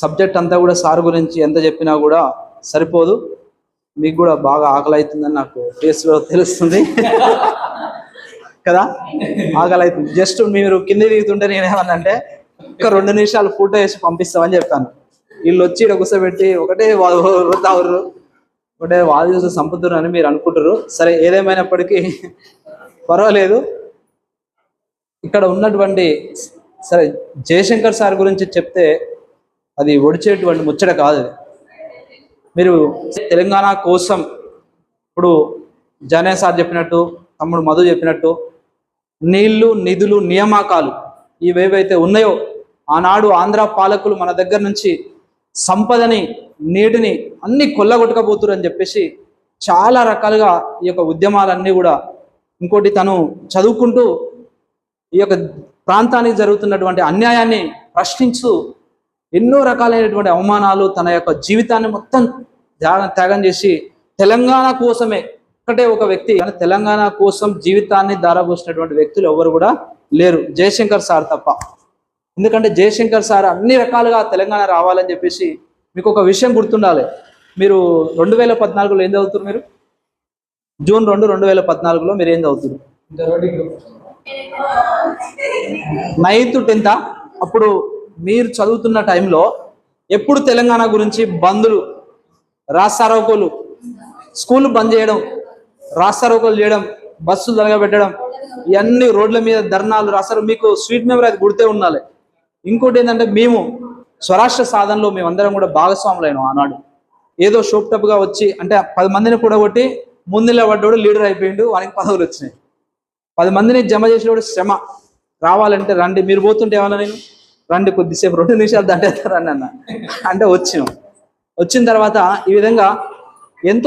Subject అంతా కూడా sir గురించి ఎంత చెప్పినా కూడా సరిపోదు. మీకు కూడా బాగా ఆకలి అవుతుందని నాకు ఫేస్లో తెలుస్తుంది. కదా? ఆకలి అవుతుంది జస్ట్ మీరు కింద దిగుతుంటే నేనేమన్నంటే ఒక రెండు నిమిషాలు ఫోటో వేసి పంపిస్తామని చెప్పాను. వీళ్ళు వచ్చి ఇక్కడ కూర్చోబెట్టి ఒకటే తాగురు ఒకటే వాళ్ళు చూసి సంపుతున్నారు అని మీరు అనుకుంటారు సరే ఏదేమైనప్పటికీ పర్వాలేదు. ఇక్కడ ఉన్నటువంటి సరే జయశంకర్ సార్ గురించి చెప్తే అది ఒడిచేటువంటి ముచ్చట కాదు అది. మీరు తెలంగాణ కోసం ఇప్పుడు జనే సార్ చెప్పినట్టు తమ్ముడు మధు చెప్పినట్టు నీళ్ళు నిధులు నియామకాలు ఇవేవైతే ఉన్నాయో ఆనాడు ఆంధ్ర పాలకులు మన దగ్గర నుంచి సంపదని నీటిని అన్ని కొల్లగొట్టకపోతురు అని చెప్పేసి చాలా రకాలుగా ఈ యొక్క ఉద్యమాలన్నీ కూడా ఇంకోటి తను చదువుకుంటూ ఈ యొక్క ప్రాంతానికి జరుగుతున్నటువంటి అన్యాయాన్ని ప్రశ్నించు ఎన్నో రకాలైనటువంటి అవమానాలు తన యొక్క జీవితాన్ని మొత్తం త్యాగం త్యాగం చేసి తెలంగాణ కోసమే ఒకటే ఒక వ్యక్తి కానీ తెలంగాణ కోసం జీవితాన్ని దారపోసినటువంటి వ్యక్తులు ఎవరు కూడా లేరు. జయశంకర్ సార్ తప్ప. ఎందుకంటే జయశంకర్ సార్ అన్ని రకాలుగా తెలంగాణ రావాలని చెప్పేసి మీకు ఒక విషయం గుర్తుండాలి. మీరు రెండు వేల పద్నాలుగులో ఏం చదువుతున్నారు మీరు? జూన్ రెండు రెండు వేల పద్నాలుగులో మీరు ఏం చదువుతున్నారు? నైన్త్ టెన్త్ అప్పుడు మీరు చదువుతున్న టైంలో ఎప్పుడు తెలంగాణ గురించి బంధులు రాస్తారోకోలు స్కూల్ బంద్ చేయడం రాస్తారోకోలు చేయడం బస్సులు తరగబెట్టడం ఇవన్నీ రోడ్ల మీద ధర్నాలు రాస్తారు. మీకు స్వీట్ మెమరీ అది గుర్తే ఉండాలి. ఇంకోటి ఏంటంటే మేము స్వరాష్ట్ర సాధనలో మేమందరం కూడా భాగస్వాములైన ఆనాడు. ఏదో షోప్టప్గా వచ్చి అంటే పది మందిని కూడా కొట్టి ముందు నిలబడ్డోడు లీడర్ అయిపోయిండు వానికి పదవులు వచ్చినాయి. పది మందిని జమ చేసేవాడు శ్రమ. రావాలంటే రండి. మీరు పోతుంటే ఏమన్నా నేను? రండి కొద్దిసేపు రెండు నిమిషాలు దండేస్తారని అన్న. అంటే వచ్చినాం. వచ్చిన తర్వాత ఈ విధంగా ఎంతో